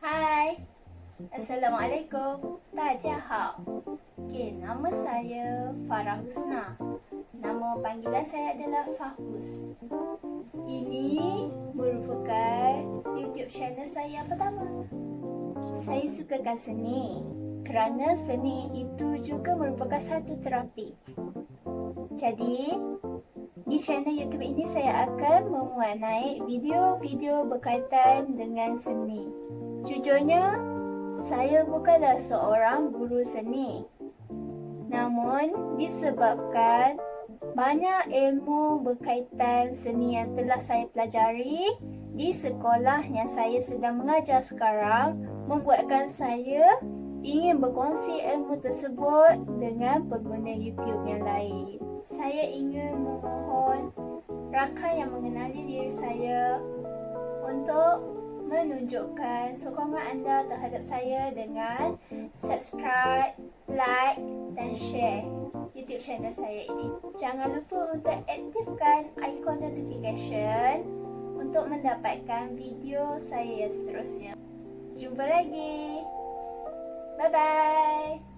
Hai. Assalamualaikum. Tajahau. Okey, nama saya Farah Husna. Nama panggilan saya adalah Fahus. Ini merupakan YouTube channel saya pertama. Saya sukakan seni kerana seni itu juga merupakan satu terapi. Jadi, di channel YouTube ini saya akan memuat naik video-video berkaitan dengan seni. Jujurnya, saya bukanlah seorang guru seni. Namun, disebabkan banyak ilmu berkaitan seni yang telah saya pelajari di sekolah yang saya sedang mengajar sekarang membuatkan saya ingin berkongsi ilmu tersebut dengan pengguna YouTube yang lain. Saya ingin memohon rakan yang mengenali diri saya untuk menunjukkan sokongan anda terhadap saya dengan subscribe, like dan share YouTube channel saya ini. Jangan lupa untuk aktifkan ikon notification untuk mendapatkan video saya yang seterusnya. Jumpa lagi. 拜拜。